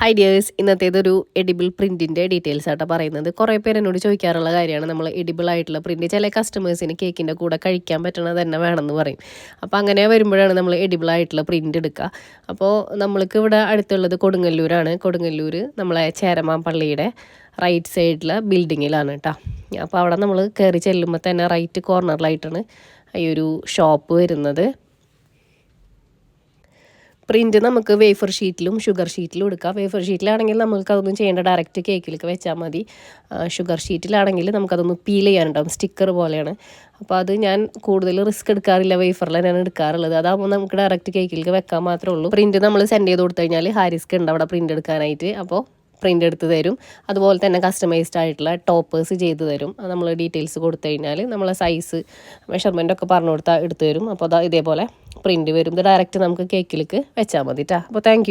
High dears ഇന്നത്തേതൊരു edible പ്രിന്റിന്റെ details ആട്ടോ പറയുന്നത്. കുറേ പേര് എന്നോട് ചോദിക്കാറുള്ള കാര്യമാണ്. നമ്മൾ എഡിബിൾ ആയിട്ടുള്ള പ്രിന്റ് ചില കസ്റ്റമേഴ്സിന് കേക്കിന്റെ കൂടെ കഴിക്കാൻ പറ്റണത് തന്നെ വേണമെന്ന് പറയും. അപ്പോൾ അങ്ങനെ വരുമ്പോഴാണ് നമ്മൾ എഡിബിൾ ആയിട്ടുള്ള പ്രിന്റ് എടുക്കുക. അപ്പോൾ നമ്മൾക്ക് ഇവിടെ അടുത്തുള്ളത് കൊടുങ്ങല്ലൂരാണ്. കൊടുങ്ങല്ലൂർ നമ്മളെ ചേരമാൻ പള്ളിയുടെ റൈറ്റ് സൈഡിലെ ബിൽഡിങ്ങിലാണ് കേട്ടോ അപ്പോൾ അവിടെ നമ്മൾ കയറി ചെല്ലുമ്പോൾ തന്നെ റൈറ്റ് കോർണറിലായിട്ടാണ് ഈ ഒരു ഷോപ്പ് വരുന്നത്. പ്രിന്റ് നമുക്ക് വേഫർ ഷീറ്റിലും ഷുഗർ ഷീറ്റിലും എടുക്കാം. വേഫർ ഷീറ്റിലാണെങ്കിൽ നമുക്ക് അതൊന്നും ചെയ്യേണ്ട ഡയറക്റ്റ് കേക്കിലേക്ക് വെച്ചാൽ മതി. ഷുഗർ ഷീറ്റിലാണെങ്കിൽ നമുക്കതൊന്ന് പീൽ ചെയ്യാനുണ്ടാവും. സ്റ്റിക്കർ പോലെയാണ്. അപ്പോൾ അത് ഞാൻ കൂടുതൽ റിസ്ക് എടുക്കാറില്ല വേഫറിൽ തന്നെയാണ് എടുക്കാറുള്ളത്. അതാകുമ്പോൾ നമുക്ക് ഡയറക്റ്റ് കേക്കിലേക്ക് വെക്കാൻ മാത്രമേ ഉള്ളൂ. പ്രിന്റ് നമ്മൾ സെൻഡ് ചെയ്ത് കൊടുത്തു കഴിഞ്ഞാൽ ഹാരിസ്ക് ഉണ്ട് അവിടെ പ്രിന്റ് എടുക്കാനായിട്ട്. അപ്പോൾ പ്രിന്റ് എടുത്ത് തരും. അതുപോലെ തന്നെ കസ്റ്റമൈസ്ഡ് ആയിട്ടുള്ള ടോപ്പേഴ്സ് ചെയ്ത് തരും. നമ്മൾ ഡീറ്റെയിൽസ് കൊടുത്തു കഴിഞ്ഞാൽ നമ്മളെ സൈസ് മെഷർമെന്റ് ഒക്കെ പറഞ്ഞു കൊടുത്താൽ എടുത്തു തരും. അപ്പോൾ ഇതേപോലെ പ്രിന്റ് വരുമ്പോൾ ഡയറക്റ്റ് നമുക്ക് കേക്കിലേക്ക് വെച്ചാൽ മതി കേട്ടോ അപ്പോൾ താങ്ക്